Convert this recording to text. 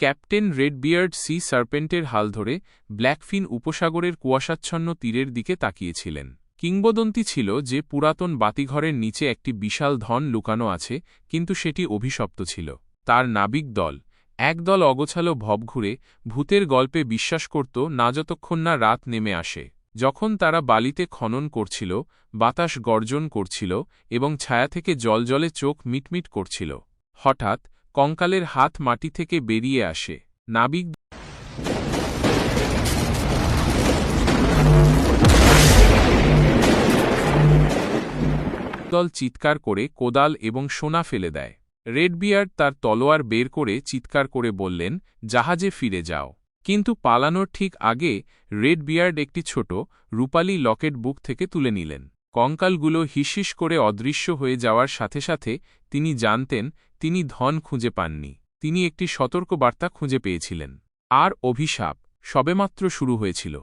Captain রেডবিয়ার্ড C সার্পেন্টের হাল ধরে ব্ল্যাকফিন উপসাগরের কুয়াশাচ্ছন্ন তীরের দিকে তাকিয়েছিলেন। কিংবদন্তি ছিল যে পুরাতন বাতিঘরের নিচে একটি বিশাল ধন লুকানো আছে, কিন্তু সেটি অভিশপ্ত ছিল। তার নাবিক দল, একদল অগোছালো ভব ঘুরে ভূতের গল্পে বিশ্বাস করত না যতক্ষণ না রাত নেমে আসে। যখন তারা বালিতে খনন করছিল, বাতাস গর্জন করছিল এবং ছায়া থেকে জলজলে চোখ মিটমিট করছিল। হঠাৎ কঙ্কালের হাত মাটি থেকে বেরিয়ে আসে। নাবিক দল চিৎকার করে কোদাল এবং সোনা ফেলে দেয়। রেডবিয়ার্ড তার তলোয়ার বের করে চিৎকার করে বললেন, জাহাজে ফিরে যাও। কিন্তু পালানোর ঠিক আগে রেডবিয়ার্ড একটি ছোট রূপালী লকেট বুক থেকে তুলে নিলেন। কঙ্কালগুলো হিসিস করে অদৃশ্য হয়ে যাওয়ার সাথে সাথে তিনি জানতেন, তিনি ধন খুঁজে পাননি। তিনি একটি সতর্ক বার্তা খুঁজে পেয়েছিলেন। আর অভিশাপ সবেমাত্র শুরু হয়েছিল।